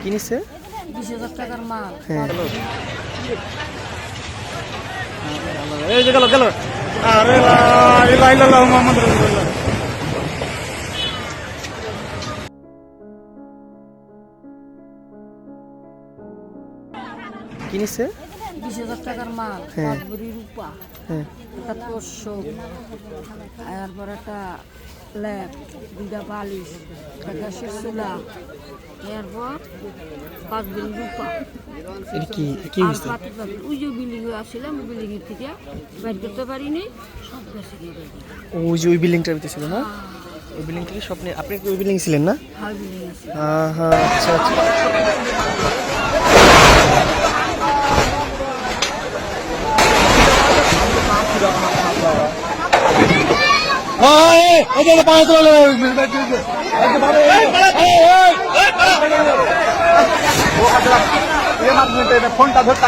কি নিছে বিশ হাজার টাকার মাল হ্যাঁ এই যে গেল গেল আরে বিশ হাজার টাকার মাল রূপা হ্যাঁ একটা একটা ল্যাপ দুইটা বালিশ একটা গ্যাসের চুলা এরপর পাঁচ ভরি রূপা আর পাতি পাতি ওই যে বিল্ডিং আসছিলাম বিল্ডিং এর থেকে বাইর করতে পারিনি। সব গেছে। ওই যে ওই বিল্ডিংটার ভিতরে ছিল না? ওই বিল্ডিং থেকে স্বপ্নে আপনি ওই বিল্ডিং ছিলেন না? হ্যাঁ হ্যাঁ আচ্ছা আচ্ছা ওই এই যে পাঁচ চলে ফোনটা ধরতে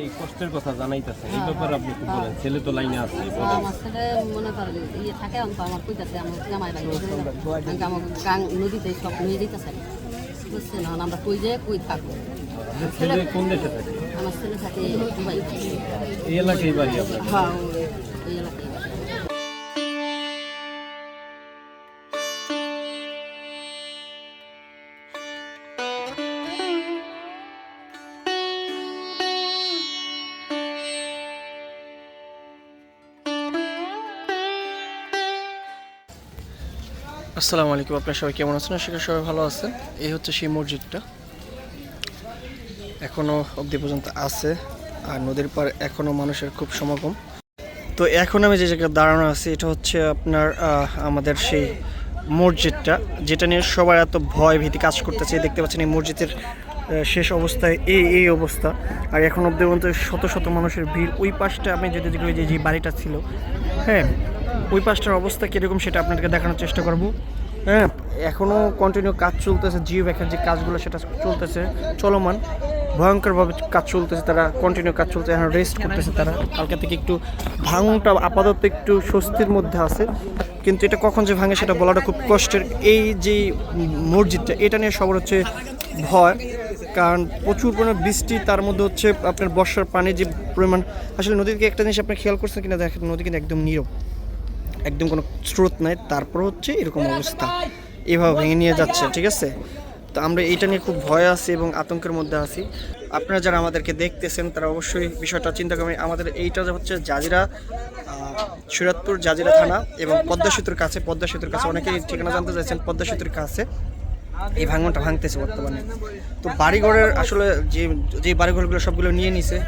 এই কষ্টের কথা জানাইতেছে এই ব্যাপারে ছেলে তো লাইনে আছে আমার ছেলে মনে করেন ইয়ে থাকে তো আমার কইতাছে আমার জামাই আমি আমার গাং নদীতে সব নিয়ে যেতেছে বুঝছেন? আমরা কই যে কই থাকব। ছেলে কোন দেশে থাকে? আমার ছেলে থাকে দুবাই। এই এলাকায় বাড়ি আপনার? হ্যাঁ আসসালামু আলাইকুম, আপনার সবাই কেমন আছেন? করি সবাই ভালো আছেন। এই হচ্ছে সেই মসজিদটা। এখনও অবধি পর্যন্ত আছে, আর নদীর পার এখনও মানুষের খুব সমাগম। তো এখন আমি যে জায়গায় দাঁড়ানো আছি, এটা হচ্ছে আপনার আমাদের সেই মসজিদটা, যেটা নিয়ে সবার এত ভয় ভীতি কাজ করতেছে। দেখতে পাচ্ছেন এই মসজিদের শেষ অবস্থায় এই এই অবস্থা। আর এখন অবধি পর্যন্ত শত শত মানুষের ভিড়। ওই পাশটা আমি যেতে দেখি যে বাড়িটা ছিল হ্যাঁ ওই পাশটার অবস্থা কীরকম সেটা আপনাদেরকে দেখানোর চেষ্টা করব। হ্যাঁ। এখনও কন্টিনিউ কাজ চলতেছে জিও ব্যাকের যে কাজগুলো সেটা চলতেছে চলমান। ভয়ঙ্করভাবে কাজ চলতেছে তারা কন্টিনিউ কাজ চলছে এখন রেস্ট করতেছে তারা। কালকে থেকে একটু ভাঙটা আপাতত একটু স্বস্তির মধ্যে আছে। কিন্তু এটা কখন যে ভাঙে সেটা বলাটা খুব কষ্টের। এই যে মসজিদটা এটা নিয়ে সবার হচ্ছে ভয়। কারণ প্রচুর পরিমাণে বৃষ্টি তার মধ্যে হচ্ছে আপনার বর্ষার পানি যে পরিমাণ। আসলে নদীকে একটা জিনিস আপনি খেয়াল করছেন কিনা দেখেন নদী কিন্তু একদম নীরব। একদম কোনো স্রোত নাই, তারপর হচ্ছে এরকম অবস্থা। এভাবে ভেঙে নিয়ে যাচ্ছে, ঠিক আছে? তো আমরা এটা নিয়ে খুব ভয় আছি এবং আতঙ্কের মধ্যে আছি। আপনারা যারা আমাদেরকে দেখতেছেন, তারা অবশ্যই বিষয়টা চিন্তা করবেন। আমাদের এইটা হচ্ছে জাজিরা সুরাতপুর জাজিরা থানা এবং পদ্মা সেতুর কাছে, পদ্মা সেতুর কাছে অনেকেই ঠিকানা জানতে চাইছেন, পদ্মা সেতুর কাছে। এই ভাঙনটা ভাঙতেছে বর্তমানে। তো বাড়িঘরের আসলে যে যে বাড়িঘরগুলো সবগুলো নিয়ে নিছে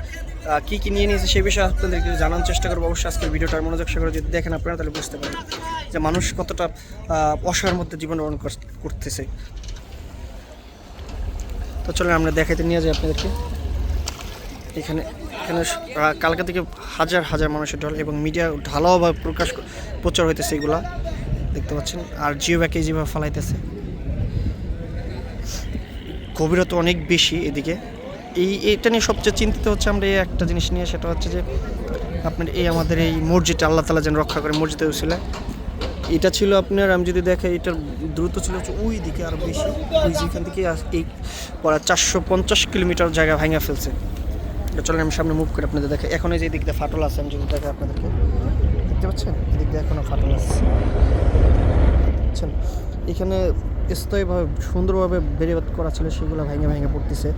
কি কি নিয়ে নিয়েছে সেই বিষয়ে আপনাদেরকে জানার চেষ্টা করব। অবশ্যই আজকের ভিডিওটার মনোযোগ সহকারে যদি দেখেন, আপনারা তাহলে বুঝতে পারেন যে মানুষ কতটা অসহায়ের মধ্যে জীবনযাপন কর- করতেছে। তো চলেন আমরা দেখাইতে নিয়ে যাই আপনাদেরকে। এখানে এখানে কালকে থেকে হাজার হাজার মানুষের ঢল এবং মিডিয়া ঢালাওভাবে প্রকাশ প্রচার হইতেছে এগুলা। দেখতে পাচ্ছেন, আর জিও ব্যাকে যেভাবে ফালাইতেছে। গভীরতা অনেক বেশি এদিকে। এই, এটা নিয়ে সবচেয়ে চিন্তিত হচ্ছে আমরা এই একটা জিনিস নিয়ে, সেটা হচ্ছে যে আপনার এই আমাদের এই মসজিদটা আল্লাহ তালা যেন রক্ষা করে, মসজিদে উসিলে এটা ছিল আপনার, আমি যদি দেখে, এটার দ্রুত ছিল হচ্ছে ওই দিকে আরও বেশি। ওই যেখান থেকে এই পড়া চারশো পঞ্চাশ কিলোমিটার জায়গা ভাঙা ফেলছে। চলেন, আমি সামনে মুভ করে আপনাদের দেখে। এখন এই যে এই দিক দিয়ে ফাটল আছে, আমি যদি দেখে আপনাদেরকে। দেখতে পাচ্ছেন? এদিক দিয়ে এখনও ফাটল আছে। এখানে স্থায়ীভাবে, সুন্দরভাবে বেরিবাদ করা ছিল, সেগুলো ভেঙে ভেঙে পড়তেছে।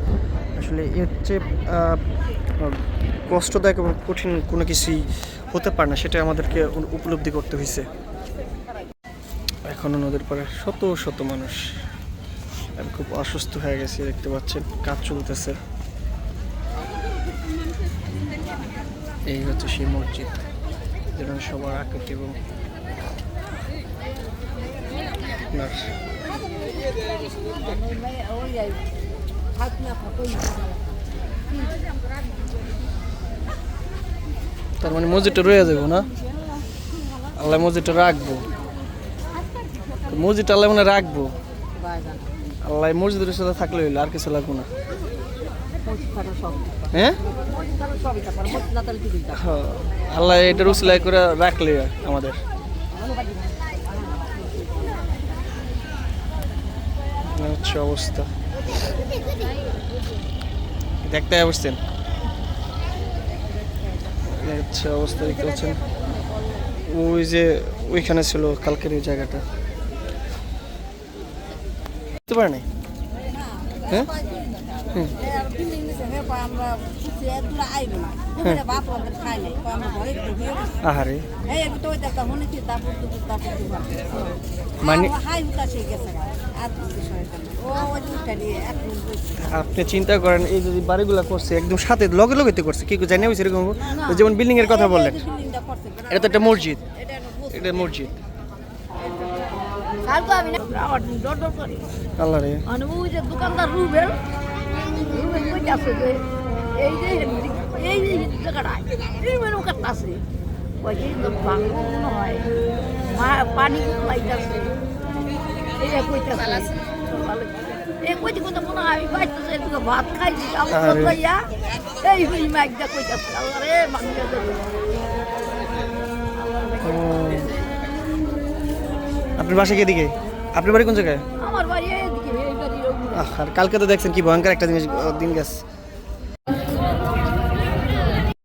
আসলে এর চেয়ে কষ্টদায়ক এবং কঠিন কোনো কিছুই হতে পারে না সেটা আমাদেরকে উপলব্ধি করতে হয়েছে এখনও নদীর পাড়ে শত শত মানুষ। আমি খুব অসুস্থ হয়ে গেছি, দেখতে পাচ্ছেন, কাজ চলতেছে। এই হচ্ছে সেই মসজিদ যেটা সবার আকৃতি এবং আপনার তার মানে মসজিদটা রয়ে যাব না? আল্লাহ মসজিদটা রাখব। মসজিদ আল্লাহ মানে রাখব। আল্লাহ মসজিদের সাথে থাকলে হইল আর কিছু লাগবো না। হ্যাঁ? হ্যাঁ, আল্লাহ এটা রুসলাই করে রাখলে আমাদের এই হচ্ছে অবস্থা। দেখতে বসছেন। হচ্ছে অবস্থা দেখতে পাচ্ছেন? ওই যে ওইখানে ছিল কালকের এই জায়গাটা। বুঝতে পারে নাই হ্যাঁ। আহারে ওই তো মানে আপনি চিন্তা করেন, এই যদি বাড়িগুলো করছে, একদম সাথে লগে লগে তো করছে, কি জানি হয়েছে এরকম? ওই যেমন বিল্ডিং এর কথা বললেন। এটা তো একটা মসজিদ। এটা মসজিদ। এই পানি ভাত এই হই মাইকটা কইতাছে আপনার বাসা কে দিকে আপনার বাড়ি কোন জায়গায়? আমার বাড়ি এদিকে আর কালকে তো দেখছেন কি ভয়ঙ্কর একটা জিনিস দিন গেছে।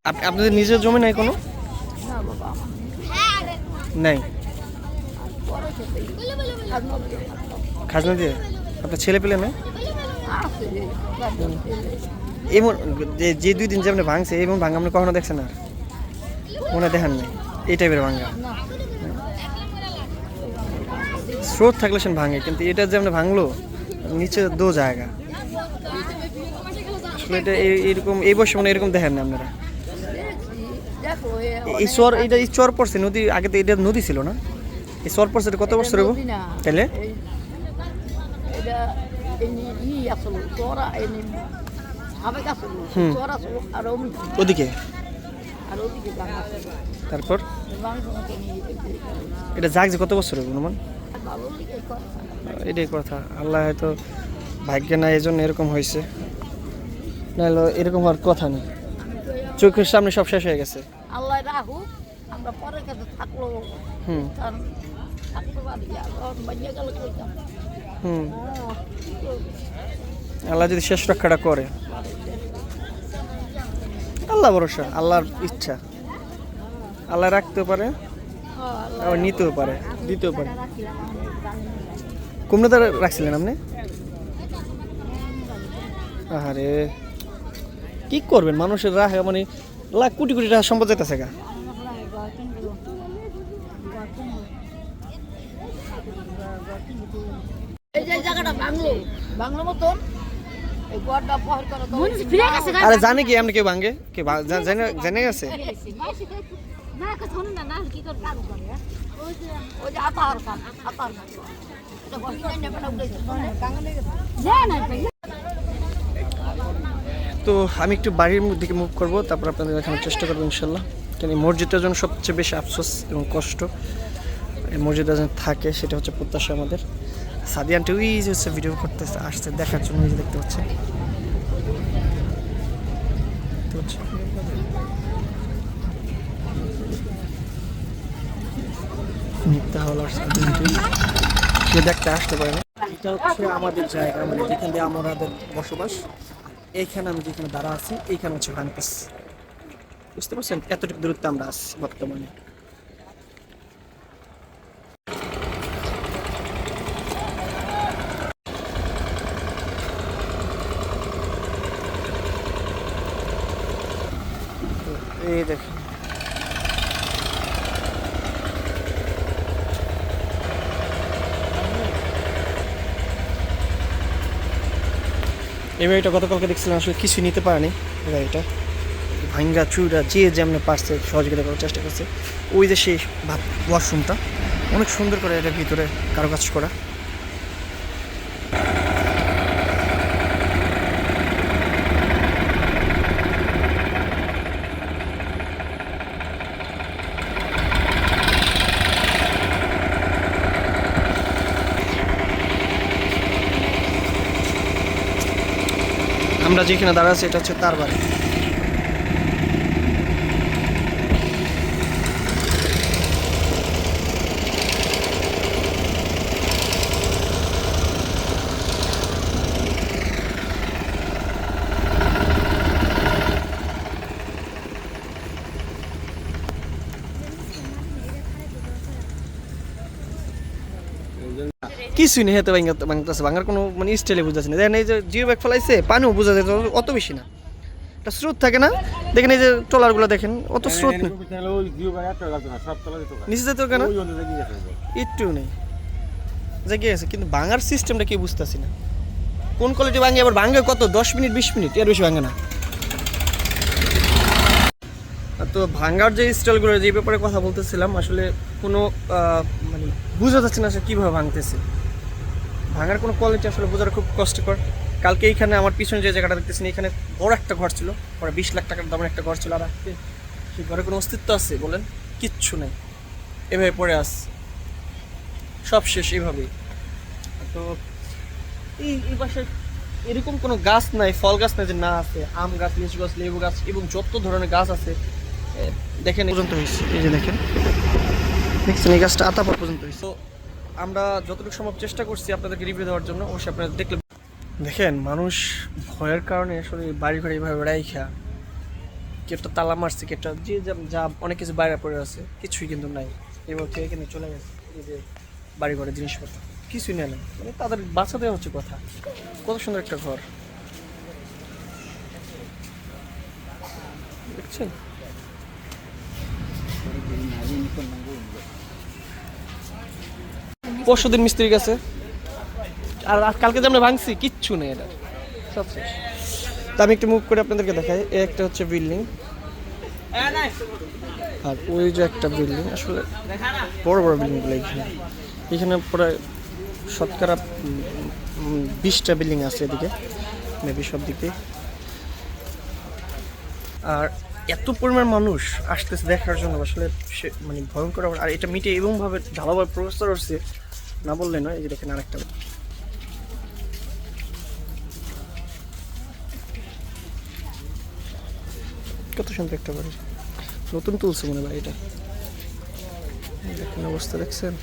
আপ- আপনাদের নিজের জমি নাই কোনো? নাই। খাজনা দিয়ে? আপনার ছেলে পেলে দিয়ে। এমন যে যে দুই দিন যেমন ভাঙছে এমন ভাঙা আপনি কখনো দেখছেন আর? মনে দেখান নাই। এই টাইপের ভাঙা। স্রোত থাকলে সে ভাঙে কিন্তু এটা যেমন ভাঙলো নিচে দো জায়গা। আসলে এটা এই- এইরকম এই বয়সে মানে এরকম দেখেন না আপনারা। এই চর এটা এই চর পড়ছে নদী আগে তো এটা নদী ছিল না? এই চর পড়ছে কত বছর হব না। তাহলে ওদিকে? তারপর? এটা যাক যে কত বছর হবে অনুমান এটাই কথা। আল্লাহ হয়তো ভাগ্যে না এই জন্য এরকম হয়েছে নাহলে এরকম হওয়ার কথা নেই। চোখের সামনে সব শেষ হয়ে গেছে। আল্লাহ রাখুক। আমরা পরের কাছে থাকল। হুম। থাকতে পারি আর বানিয়ে গেলে কইতাম হুম। আল্লাহ যদি শেষ রক্ষাটা করে। আল্লাহ ভরসা আল্লাহর ইচ্ছা। আল্লাহ রাখতেও পারে আবার নিতেও পারে দিতেও পারে। কুমড়ো তারা রাখছিলেন আপনি? আরে কি করবেন? মানুষের রাখা মানে লাখ কোটি কোটি টাকা সম্পদ যেতেছে গা এই যে জায়গাটা বাংলো বাংলো মতন এই গড়টা পহর করে তো ফিরে গেছে গা আরে জানে কি আপনি কেউ ভাঙ্গে কে ভা- জা- জানে জেনে গেছে না কথা শোনো না না কি করবে ওই যে আতার খান আতার খান এটা বসে নাই নেবে না উঠেছে কাঙ্গা লেগে যা না ভাই তো আমি একটু বাড়ির দিকে মুভ করব তারপর আপনাদের দেখানোর চেষ্টা করব ইনশাল্লাহ। কেন এই মসজিদটার জন্য সবচেয়ে বেশি আফসোস এবং কষ্ট এই মসজিদটা যেন থাকে সেটা হচ্ছে প্রত্যাশা আমাদের। সাদিয়ানটি ওই যে হচ্ছে ভিডিও করতেছে, আসছে, দেখার জন্য ওই যে দেখতে পাচ্ছেন। দেখতে আসতে পারে এটা হচ্ছে আমাদের জায়গা মানে যেখান দিয়ে আমাদের বসবাস। এইখানে আমি যেখানে দাঁড়া আছি, এইখানে হচ্ছে ভাঙতেস বুঝতে পারছেন? এতটুকু দূরত্বে আমরা আছি বর্তমানে। এই দেখেন। এই গাড়িটা গতকালকে দেখছিলাম, আসলে কিছু নিতে পারেনি গাড়িটা। ভাঙ্গা চুরা যে যেমন পারছে সহযোগিতা করার চেষ্টা করছে। ওই যে সেই ওয়াশরুমটা অনেক সুন্দর করে এটার ভিতরে কারুকাজ করা। আমরা যেখানে দাঁড়াচ্ছি এটা হচ্ছে তার বাড়ি। কিছুই নেই হেতে ভাঙতেছে ভাঙার কোনো মানে স্টাইলে বুঝতেছে না। দেখেন এই যে জিও ব্যাগ ফেলাইছে পানিও বোঝা যায় অত বেশি না। একটা স্রোত থাকে না। দেখেন এই যে ট্রলারগুলো দেখেন অত স্রোত নেই। ওই জিও ভাই একটা গেছে না সব তলা দিতে নিচে যেতে কেন? গেছে একটু নেই। জায়গায় আছে কিন্তু ভাঙার সিস্টেমটা কি বুঝতেছি না। কোন কোয়ালিটি ভাঙে আবার ভাঙে কত? দশ মিনিট বিশ মিনিট এর বেশি ভাঙে না। তো ভাঙার যে স্টাইলগুলো যে ব্যাপারে কথা বলতেছিলাম আসলে কোনো মানে বুঝা যাচ্ছে না সে কীভাবে ভাঙতেছে। ভাঙার কোনো কোয়ালিটি আসলে বোঝার খুব কষ্টকর। কালকে এইখানে আমার পিছনে যে জায়গাটা দেখতেছেন এখানে বড় একটা ঘর ছিল। পরে বিশ লাখ টাকার দামের একটা ঘর ছিল। আর আজকে সেই ঘরে কোনো অস্তিত্ব আছে বলেন? কিচ্ছু নেই। এভাবে পড়ে আস সব শেষ এইভাবেই তো এই এই পাশে এরকম কোনো গাছ নাই ফল গাছ নাই যে না আছে। আম গাছ লিচু গাছ লেবু গাছ এবং যত ধরনের গাছ আছে দেখেন এই পর্যন্ত হয়েছে। এই যে দেখেন দেখছেন এই গাছটা আতাপর পর্যন্ত হয়েছে। তো আমরা যতটুকু সম্ভব চেষ্টা করছি আপনাদেরকে রিভিউ দেওয়ার জন্য, অবশ্যই আপনারা দেখলে দেখেন, মানুষ ভয়ের কারণে আসলে বাড়ি ঘরে এইভাবে রাইখা কেউটা তালা মারছে কেউটা যে যা- অনেক কিছু বাইরে পড়ে আছে, কিছুই কিন্তু নাই। এবার থেকে এখানে চলে গেছে, এই যে বাড়ি ঘরে জিনিসপত্র। কিছুই নেই না মানে তাদের বাঁচা দেওয়া হচ্ছে কথা। কত সুন্দর একটা ঘর। দেখছেন? পরশু দিন মিস্ত্রির কাছে। আর কালকে যে আমরা ভাঙছি কিচ্ছু নেই এটা সব শেষ। তা আমি একটু মুভ করে আপনাদেরকে দেখাই। এই একটা হচ্ছে বিল্ডিং আর ওই যে একটা বিল্ডিং আসলে বড় বড় বিল্ডিংগুলো এখানে। এখানে প্রায় শতকরা বিশটা বিল্ডিং আছে এদিকে। মেবি সব দিকে। আর এত পরিমাণ মানুষ আসতেছে দেখার জন্য আসলে সে মানে ভয়ঙ্কর। আর এটা মিটে এরকমভাবে ভালোভাবে প্রবেশ হচ্ছে না বললে নয়, এই যে দেখেন আরেকটা। কত সুন্দর একটা বাড়ি। নতুন তুলছে মনে হয় এটা। দেখেন অবস্থা দেখছেন?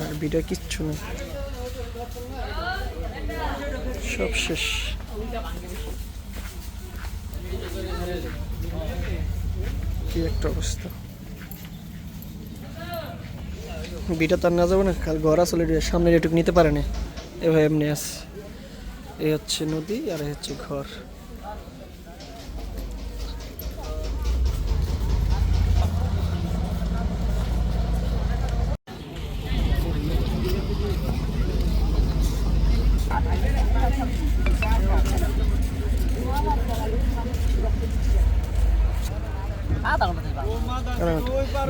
আর বিটা কিচ্ছু নেই। সব শেষ। কি একটা অবস্থা। বিটা তার না যাব না কাল ঘর আসলে সামনের এটুকু নিতে পারে না। এভাবে এমনি আছে। এ হচ্ছে নদী আর হচ্ছে ঘর।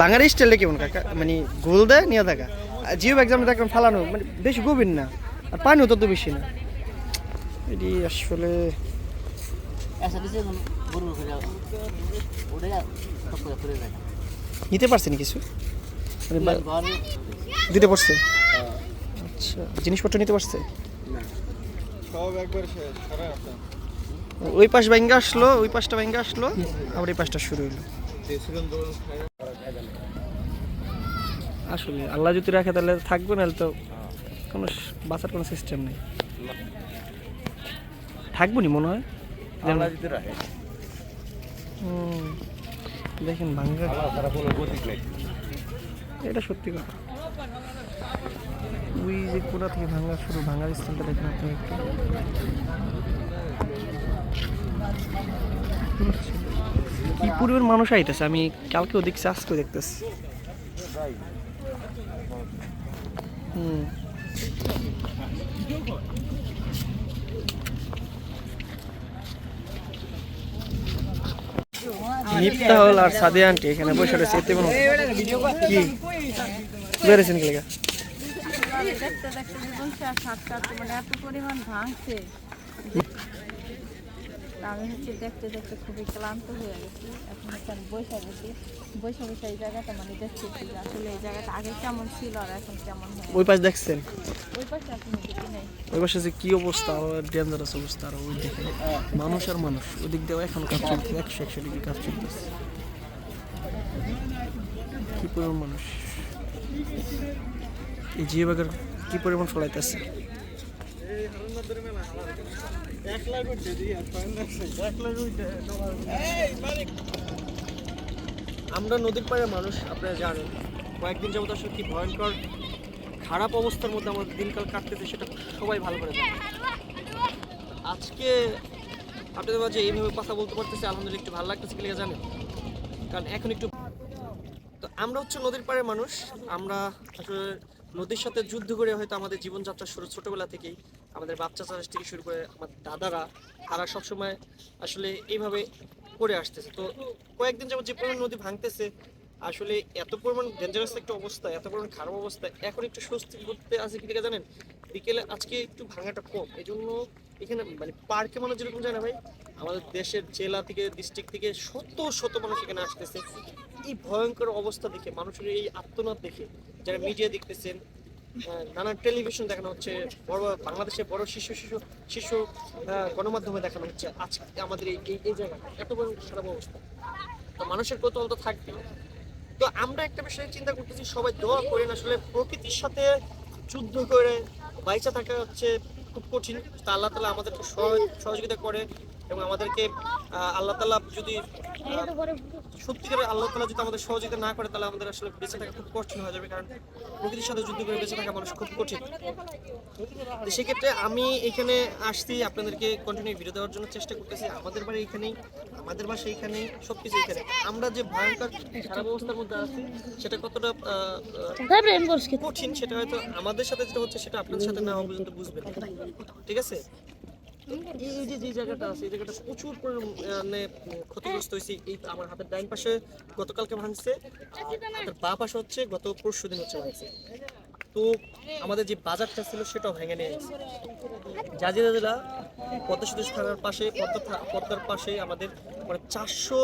বাঙালি স্টাইলে কেমন কাকা? মানে গোল দেয়, নিয়ে থাকা জিও এক্সামে দেখলাম ফালানো মানে বেশি গভীর না। আর পানিও তত বেশি না। এটি আসলে নিতে পারছে না কিছু? মানে দিতে পারছে? আচ্ছা জিনিসপত্র নিতে পারছে? সব একবার ওই পাশ ব্যাঙ্গে আসলো ওই পাশটা ব্যাঙ্গে আসলো আবার এই পাশটা শুরু হলো। আসলে আল্লাহ যদি রাখে তাহলে থাকবে না তো কোনো বাঁচার কোনো সিস্টেম নেই। থাকব নি মনে হয়? আল্লাহ দিতে রাখে। দেখেন ভাঙ্গা। এটা সত্যি কথা। ওই যে কোথা থেকে ভাঙা শুরু ভাঙার স্থানটা দেখেন আপনি একটু। কি পূর্বের মানুষ আইতেছে? আমি কালকেও দেখছি, আজকেও দেখতেছি। নিপ্তা হল আর সাদিয়া আন্টি এখানে বসে রয়েছে, এতে কোনো কি? বেড়েছেন দেখতে দেখতে জীবন শেষ সাতটা মানে এত পরিমাণ ভাঙছে আমি হচ্ছে দেখতে দেখতে খুবই ক্লান্ত হয়ে গেছি। এখন হচ্ছে আমি বৈশা গেছি বৈশা বৈশা এই জায়গাটা মানে দেখতেছি আসলে এই জায়গাটা আগে কেমন ছিল আর এখন কেমন ওই পাশ দেখছেন? ওই পাশে আপনি দেখি নাই। ওই পাশে যে কি অবস্থা আরও ডেঞ্জারাস অবস্থা আরও ওই দেখে মানুষ আর মানুষ ওদিক দিয়েও এখন কাজ চলছে একশো একশো ডিগ্রি কাজ চলতেছে। কি পরিমাণ মানুষ? এই জিও বাগের কি পরিমাণ ফলাইতেছে? আমরা নদীর পাড়ে মানুষ, আপনারা জানেন। কয়েকদিন যাবত আসলে কি ভয়ঙ্কর, খারাপ অবস্থার মধ্যে আমাদের দিনকাল কাটতেছে, সেটা সবাই ভালো করে আজকে আপনাদের মাঝে এইভাবে কথা বলতে পারতেছি, আলহামদুলিল্লাহ একটু ভালো লাগতেছে, কি জানেন? কারণ এখন একটু তো আমরা হচ্ছে নদীর পাড়ের মানুষ, আমরা আসলে নদীর সাথে যুদ্ধ করে হয়তো আমাদের জীবনযাত্রা শুরু ছোটবেলা থেকেই। আমাদের বাচ্চা চাষ থেকে শুরু করে আমার দাদারা, তারা সবসময় আসলে এইভাবে করে আসতেছে। তো কয়েকদিন যেমন যে পরিমাণ নদী ভাঙতেছে, আসলে এত পরিমাণ ডেঞ্জারাস একটা অবস্থা, এত পরিমাণ খারাপ অবস্থা, এখন একটু স্বস্তি করতে আছে কি জানেন? বিকেলে আজকে একটু ভাঙাটা কম। এই জন্য এখানে মানে পার্কে মানুষ যেরকম যায় না ভাই, আমাদের দেশের জেলা থেকে ডিস্ট্রিক্ট থেকে শত শত মানুষ এখানে আসতেছে। এই ভয়ঙ্কর অবস্থা দেখে, মানুষের এই আত্মনাদ দেখে যারা মিডিয়া দেখতেছেন নানান টেলিভিশন দেখানো হচ্ছে, বড় বাংলাদেশের বড় শিশু শিশু শিশু গণমাধ্যমে দেখানো হচ্ছে আজকে আমাদের এই, এই- জায়গাটা এত বড় খারাপ অবস্থা তো মানুষের কৌতূহল তো থাকবে তো আমরা একটা বিষয়ে চিন্তা করতেছি, সবাই দোয়া করেন আসলে প্রকৃতির সাথে যুদ্ধ করে বাইচা থাকা হচ্ছে খুব কঠিন। তা আল্লাহ তালা আমাদের সহ- সহযোগিতা করে এবং আমাদেরকে আল্লাহ তালা যদি আহ, সত্যিকারের আল্লাহ তালা যদি আমাদের সহযোগিতা না করে তাহলে আমাদের আসলে বেঁচে থাকা খুব কঠিন হয়ে যাবে কারণ প্রকৃতির সাথে যুদ্ধ করে বেঁচে থাকা মানুষ খুব কঠিন। তো সেক্ষেত্রে আমি এখানে আসছি আপনাদেরকে কন্টিনিউ ভিডিও দেওয়ার জন্য চেষ্টা করতেছি। আমাদের বাড়ি এখানেই আমাদের বাসা এখানেই সবকিছু এখানে। আমরা যে ভয়ঙ্কর খারাপ অবস্থার মধ্যে আছি সেটা কতটা কঠিন সেটা হয়তো আমাদের সাথে যেটা হচ্ছে সেটা আপনাদের সাথে না হওয়া পর্যন্ত বুঝবেন। ঠিক আছে? এই যে যে জায়গাটা আছে, এই জায়গাটা প্রচুর পরিমাণে ক্ষতিগ্রস্ত হয়েছে এই আমার হাতের ডাইন পাশে গতকালকে ভাঙছে হাতের বা পাশে হচ্ছে গত পরশু দিন হচ্ছে ভাঙছে। তো আমাদের যে বাজারটা ছিল সেটাও ভেঙে নিয়ে গেছে জাজিরা জেলা পদ্মা সেতু থানার পাশে, পদ্মা পদ্মার পাশে আমাদের মানে চারশো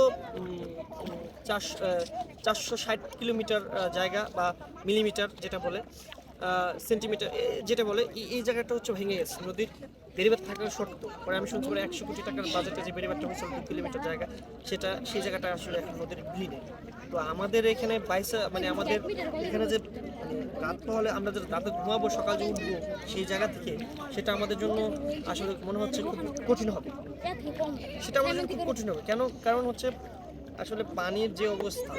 চারশো ষাট কিলোমিটার জায়গা বা মিলিমিটার যেটা বলে সেন্টিমিটার যেটা বলে এই জায়গাটা হচ্ছে ভেঙে গেছে। নদীর বেরিবাদ থাকার শর্ত। পরে আমি শুনছি একশো কোটি টাকার বাজেটে যে বেরিবাদটা হয়েছিল, দু কিলোমিটার জায়গা, সেটা, সেই জায়গাটা আসলে এখন নদীর ভিড়ে তো আমাদের এখানে বাইসা মানে আমাদের এখানে যে মানে রাত হলে আমরা যে রাতে ঘুমাবো, সকাল যে উঠবো, সেই জায়গা থেকে সেটা আমাদের জন্য আসলে মনে হচ্ছে খুব কঠিন হবে। সেটা আমাদের খুব কঠিন হবে। কেন? কারণ হচ্ছে আসলে পানির যে অবস্থা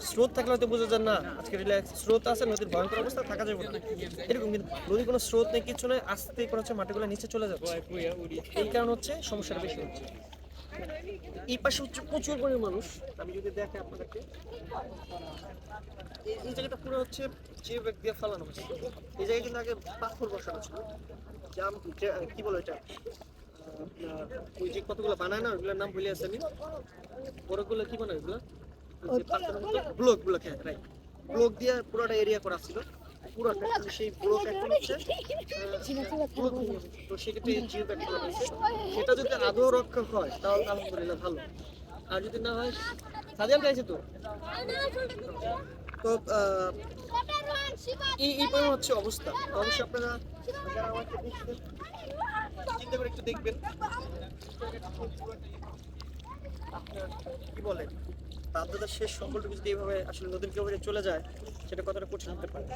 স্রোত থাকলে হয়তো বোঝা যায় না, আজকে রিল্যাক্স স্রোত আছে, নদীর ভয়ঙ্কর অবস্থা, থাকা যাবে না। এরকম কিন্তু নদীর কোনো স্রোত নেই, কিছু নেই, আস্তে করে হচ্ছে মাটিগুলো নিচে চলে যাচ্ছে। এই কারণ হচ্ছে সমস্যাটা বেশি হচ্ছে। এই পাশে হচ্ছে প্রচুর পরিমাণ মানুষ। আমি যদি দেখে আপনাদেরকে। এই- জায়গাটা পুরো হচ্ছে যে দিয়ে ফেলানো হচ্ছে এই জায়গায় কিন্তু আগে পাথর বসানো ছিল। জাম কি বলো এটা ওই যে কতগুলো বানায় না ওইগুলোর নাম ভুলে আসেনি। বড়গুলো কি বানায় ওইগুলো ব্লক ব্লক হ্যাঁ রাইট ব্লক দিয়ে পুরোটা এরিয়া করা ছিল। পুরোটা সেই ব্লক এখন হচ্ছে। তো সেক্ষেত্রে জিও করা সেটা যদি আদৌ রক্ষা হয় তাহলে আলহামদুলিল্লাহ ভালো। আর যদি না হয় গাইছে তো? তো এই এই পরিমাণ হচ্ছে অবস্থা। অবশ্যই আপনারা যারা আমাকে দেখছেন, চিন্তা করে একটু দেখবেন। আপনার কি বলে তাদের শেষ সম্বলটুকু যদি এইভাবে আসলে নদীর গভীরে চলে যায়, সেটা কতটা কঠিন হতে পারে?